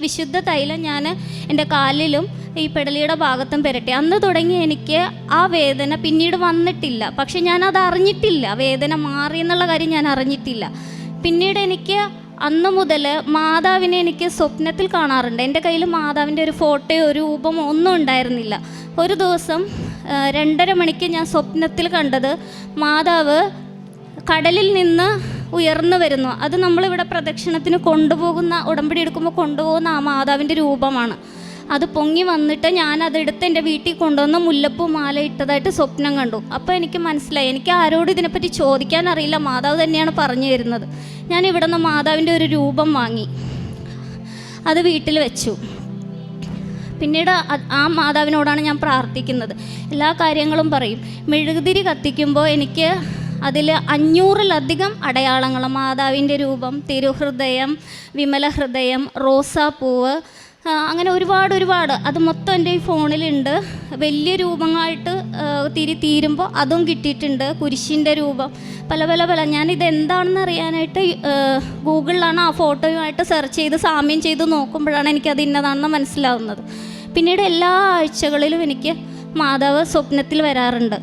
വിശുദ്ധ തൈലം ഞാൻ എന്റെ കാലിലും ഈ പെടലിയുടെ ഭാഗത്തും പെരട്ടി. അന്ന് തുടങ്ങി എനിക്ക് ആ വേദന പിന്നീട് വന്നിട്ടില്ല. പക്ഷെ ഞാൻ അത് അറിഞ്ഞിട്ടില്ല. വേദന മാറി എന്നുള്ള കാര്യം ഞാൻ അറിഞ്ഞിട്ടില്ല. പിന്നീട് എനിക്ക് അന്ന് മുതൽ മാതാവിനെ എനിക്ക് സ്വപ്നത്തിൽ കാണാറുണ്ട്. എന്റെ കയ്യിൽ മാതാവിന്റെ ഒരു ഫോട്ടോയോ ഒരു രൂപമോ ഒന്നും ഉണ്ടായിരുന്നില്ല. ഒരു ദിവസം രണ്ടര മണിക്ക് ഞാൻ സ്വപ്നത്തിൽ കണ്ടത് മാതാവ് കടലിൽ നിന്ന് ഉയർന്നു വരുന്നു. അത് നമ്മളിവിടെ പ്രദക്ഷിണത്തിന് കൊണ്ടുപോകുന്ന ഉടമ്പടി എടുക്കുമ്പോൾ കൊണ്ടുപോകുന്ന ആ മാതാവിന്റെ രൂപമാണ്. അത് പൊങ്ങി വന്നിട്ട് ഞാൻ അതെടുത്ത് എന്റെ വീട്ടിൽ കൊണ്ടുവന്ന് മുല്ലപ്പൂ മാല ഇട്ടതായിട്ട് സ്വപ്നം കണ്ടു. അപ്പോൾ എനിക്ക് മനസ്സിലായി. എനിക്ക് ആരോടും ഇതിനെപ്പറ്റി ചോദിക്കാൻ അറിയില്ല. മാതാവ് തന്നെയാണ് പറഞ്ഞു തരുന്നത്. ഞാൻ ഇവിടെ നിന്ന് മാതാവിന്റെ ഒരു രൂപം വാങ്ങി. അത് വീട്ടിൽ വെച്ചു. പിന്നീട് ആ മാതാവിനോടാണ് ഞാൻ പ്രാർത്ഥിക്കുന്നത്. എല്ലാ കാര്യങ്ങളും പറയും. മെഴുകുതിരി കത്തിക്കുമ്പോൾ എനിക്ക് അതിൽ അഞ്ഞൂറിലധികം അടയാളങ്ങൾ. മാതാവിന്റെ രൂപം തിരുഹൃദയം വിമല ഹൃദയം റോസാപ്പൂവ് അങ്ങനെ ഒരുപാട് ഒരുപാട്. അത് മൊത്തം എന്റെ ഈ ഫോണിലുണ്ട്. വലിയ രൂപങ്ങളായിട്ട് തിരി തീരുമ്പോൾ അതും കിട്ടിയിട്ടുണ്ട്. കുരിശിന്റെ രൂപം. പല പല പല. ഞാനിത് എന്താണെന്ന് അറിയാനായിട്ട് ഗൂഗിളിലാണ് ആ ഫോട്ടോയുമായിട്ട് സെർച്ച് ചെയ്ത് സാമ്യം ചെയ്ത് നോക്കുമ്പോഴാണ് എനിക്കത് ഇന്നതാണെന്ന് മനസ്സിലാവുന്നത്. പിന്നീട് എല്ലാ ആഴ്ചകളിലും എനിക്ക് മാതാവ് സ്വപ്നത്തിൽ വരാറുണ്ട്.